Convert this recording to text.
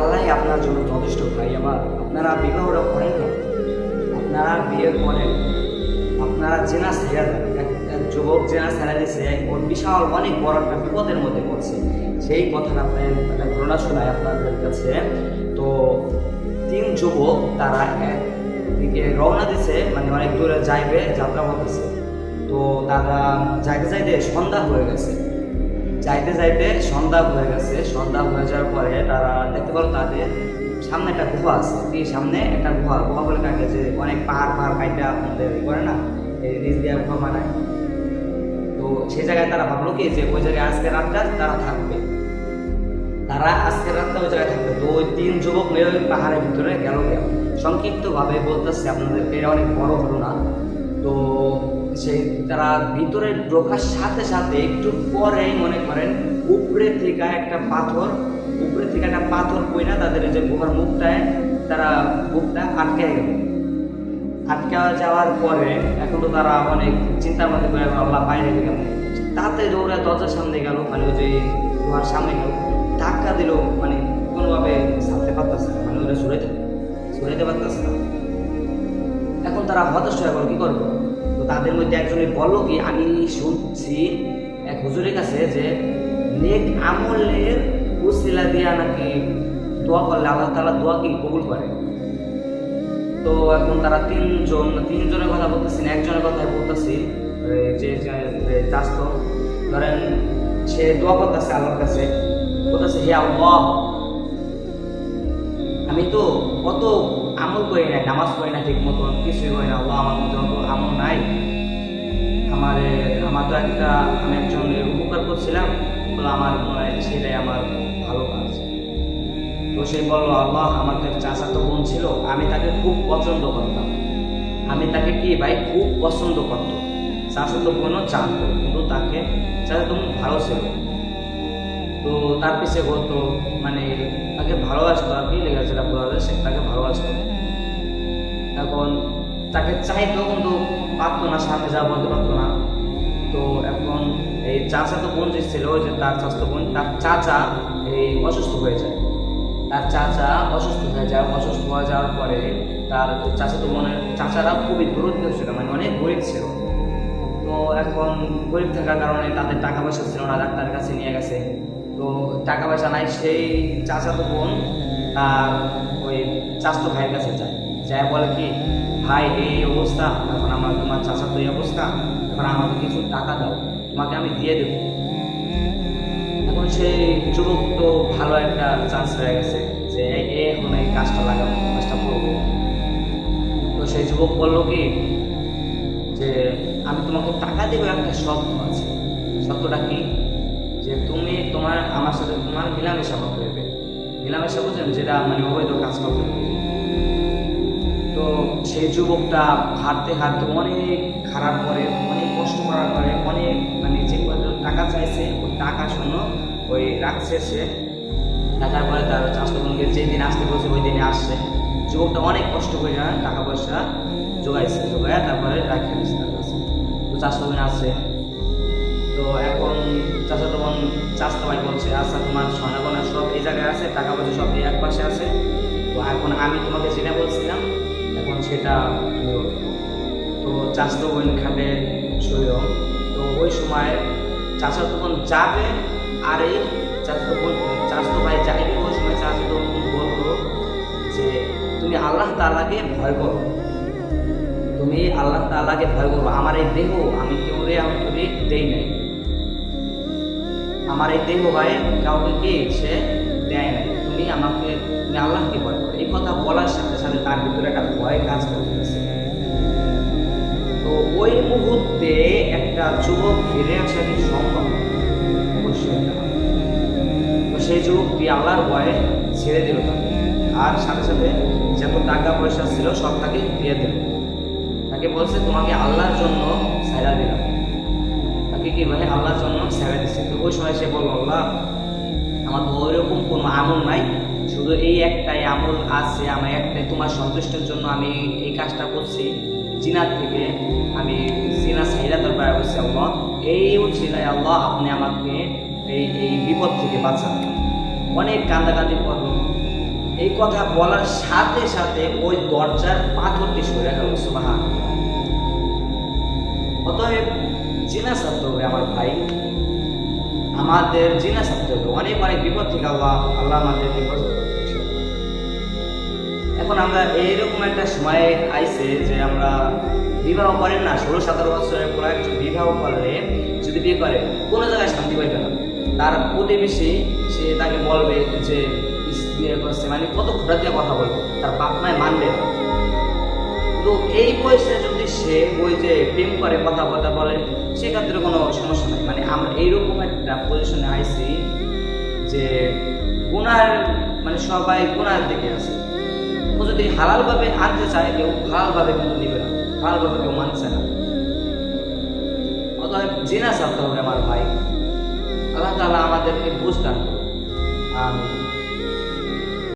আল্লাহ আপনার জন্য যথেষ্ট, ভাই। আমার আপনারা বিবাহটা করেন না। আপনারা বিয়ে করেন আপনারা জেনা এক যুবক জেনা ছেড়ে দিছে ওর বিশাল, অনেক বড় একটা বিপদের মধ্যে পড়ছে। সেই কথাটা আপনার একটা ঘটনা শোনায় আপনাদের কাছে। তো তিন যুবক তারা একদিকে রওনা দিছে মানে অনেক দূরে যাইবে, যাত্রা করতেছে। তো তারা যাইতে যাইতে সন্ধ্যা হয়ে গেছে। যাইতে যাইতে সন্ধ্যা হয়ে গেছে। সন্ধ্যা হয়ে যাওয়ার পরে তারা দেখতে পারো তাদের সামনে একটা গুহা আছে। এই সামনে একটা গুহা। গুহা বলে কাটে যে অনেক পাহাড় পাহাড় কাইটা আপনাদের করে না? এই নিচ দিয়ে গুহা বানায় তো সেই জায়গায় তারা ভাবলো কি যে ওই জায়গায় আজকে রাতটা তারা থাকবে। তারা আজকে রাতটা ওই জায়গায় থাকবে। তো ওই তিন যুবক মেয়ে ওই পাহাড়ের ভিতরে গেল গেল সংক্ষিপ্তভাবে বলতেছে আপনাদেরকে অনেক বড় ঘটনা। তো সেই তারা ভিতরে ঢোকার সাথে সাথে একটু পরেই মনে করেন উপরে থেকে একটা পাথর উপরে থেকে একটা পাথর পইনা তাদের যে গুহার মুখটায় তারা মুখটা আটকে গেল। আটকে যাওয়ার পরে এখন তো তারা অনেক চিন্তার মধ্যে করে আল্লাহ বাইরে গেল তাতে দৌড়ে দরজার সামনে গেল মানে ওই যে গুহার সামনে গেল। ধাক্কা দিল মানে কোনোভাবে ছাড়তে পারতেছে না মানে ওরা সরে সরাইতে পারতেছে না। এখন তারা হতাশ হয়ে গেল, কি করব? তো তাদের মধ্যে একজনে বলল কি আমি শুনছি এক হুজুরের কাছে যে, নেক আমলের উসিলা দিয়া নাকি দোয়া করলে আল্লাহ তালা দোয়া কি কবুল করে? তো এখন তারা তিনজন, তিনজনের কথা বলতেছি না, একজনের কথা বলতেছি। যে যে চাস্ত, ধরেন সে দোয়া করতেছে আল্লাহর কাছে, বলতেছে, হে আল্লাহ, আমি তো কত আমল করি নাই, নামাজ পড়ি না ঠিক মতন কিছুই করি না আল্লাহ আমার মতো অত আমল নাই, আমার আমার তো একটা, আমি একজন উপকার করছিলাম, বলে আমার মনে হয় সেটাই আমার ভালো কাজ। তো সে বলল, আল্লাহ, আমার তো এক চাচাতো বোন ছিল, আমি তাকে খুব পছন্দ করতাম। আমি তাকে কি ভাই, খুব পছন্দ করতো চাচাতো বোনও জানতো কিন্তু তাকে চাচাতো বোন ভালো ছিল। তো তার পিছিয়ে করতো মানে ভালোবাসতো আর কি লেগেছে সেটা বোঝা যায়, সে তাকে ভালোবাসতো এখন তাকে চাইতো কিন্তু পারতো না সামনে যা বলতে পারতো না। তো এখন এই চাচা তো বোন ছিল, যে তার চাচা বোন, তার চাচা এই অসুস্থ হয়ে যায়। তার চাচা অসুস্থ হয়ে যায়, অসুস্থ হয়ে যাওয়ার পরে তার চাচা তো বোনের চাচারা খুবই দূরত্ব ছিল মানে অনেক গরিব ছিল। তো এখন গরিব থাকার কারণে তাদের টাকা পয়সা ছিল না, ডাক্তারের কাছে নিয়ে গেছে। তো টাকা পয়সা নাই, সেই চাচাতো বোন, তার ওই চাচাতো ভাইয়ের কাছে যায়। যায় বলে কি, ভাই, এই অবস্থা, এখন আমার, তোমার চাচাতো এই অবস্থা, এখন আমাকে কিছু টাকা দাও, তোমাকে আমি দিয়ে দেবো। এখন সেই যুবক তো ভালো একটা চান্স হয়ে গেছে যে এখন এই কাজটা লাগাবো কাজটা করব। তো সেই যুবক বলল কি, যে, আমি তোমাকে টাকা দেবো, একটা শর্ত আছে। শর্তটা কি? যে, তুমি তোমার, আমার সাথে তোমার মিলামেশা করতে হবে। মিলামেশা বুঝলেন যেটা মানে অবৈধ কাজ করতে তো সেই যুবকটা হাঁটতে হাঁটতে অনেক খারাপ করে, অনেক কষ্ট করার পরে অনেক মানে যে টাকা চাইছে, ওই টাকা শোনো ওই রাখছে সে। টাকার পরে তার চাষটা বোনকে যেই দিন আসতে বলছে, ওই দিনে আসছে। যুবকটা অনেক কষ্ট করে টাকা পয়সা জোগাইছে, জোগায় তারপরে রাখে তার কাছে। তো বোন আসছে। তো এখন চাষা তখন চাষটা ভাই বলছে আচ্ছা তোমার সোনাগোনা সব এই জায়গায় আছে টাকা পয়সা সব এই এক পাশে আছে। তো এখন আমি তোমাকে যেটা বলছিলাম, এখন সেটা। তো চাষতো বোন খাটে শরীর তো ওই সময় চাষা তখন যাবে, আর এই চাষতো বোন চাষতো ভাই যাইবে ওই সময় চাষতো বোন বলব যে, তুমি আল্লাহ তাআলাকে ভয় করো। তুমি আল্লাহ তাআলাকে ভয় করো। আমার এই দেহ আমি কেউ রে আমি তোরে দেই নাই। আমার এই দেহ ভাই কাউকে সে দেয় নাই। তুমি আমাকে, তুমি আল্লাহকে ভয় করো। এই কথা বলার সাথে সাথে তার ভিতরে একটা ভয় কাজ করতেছে। তো ওই মুহূর্তে একটা যুবক ফিরে আসা কি সম্ভব অবশ্যই। তো সেই যুবকটি আল্লাহর ভয়ে ছেড়ে দিল তাকে। আর সাথে সাথে যত টাকা পয়সা ছিল সব তাকে দিয়ে দিল। তাকে বলছে, তোমাকে আল্লাহর জন্য ছাইরা দিলাম। কি ভাই আল্লাহর জন্য ছেড়ে দিচ্ছে তো ওই সময় সে বলল, আল্লাহ, আমার তো ওইরকম কোনো আমল নাই। শুধু এই একটাই আমল আছে, আমার একটাই। তোমার সন্তুষ্টের জন্য আমি এই কাজটা করছি। জিনার থেকে আমি জিনা সাইরা দরবার করছি আল্লাহ। এই উচিলায় আল্লাহ আপনি আমাকে এই এই বিপদ থেকে বাঁচান। অনেক কান্দাকান্দি করল এই কথা বলার সাথে সাথে ওই দরজার পাথরটি সরে গেল সুবাহান অতএব জিনা ছাড়তে হবে আমার ভাই। আমাদের জিনা ছাড়তে হবে। অনেক অনেক বিপদ থেকে আল্লাহ আল্লাহ আমাদের বিপদ এখন আমরা এইরকম একটা সময় আইছে যে আমরা বিবাহ করেন না, ষোলো, সতেরো বছরের কোনো একজন বিবাহ করলে, যদি বিয়ে করে, কোনো জায়গায় শান্তি পাইবে না। তার প্রতিবেশী, সে তাকে বলবে যে বিয়ে করছে। মানে কত ঘোরা দিয়ে কথা বলবে। তার বাপ মায় মানবে না। তো এই বয়সে সে ওই যে প্রেম করে, কথা বলতে বলে সেক্ষেত্রে কোনো সমস্যা নাই। মানে আমরা এইরকম একটা পজিশনে আইছি যে গুনার মানে সবাই গুনার দিকে আছে। ও যদি হালালভাবে আনতে চায়, কেউ হালালভাবে কিন্তু নিবে না, হালালভাবে কেউ মানছে না। অতএব জেনা চাপতে হবে আমার ভাই। আল্লাহ তাআলা আমাদেরকে করুন আমি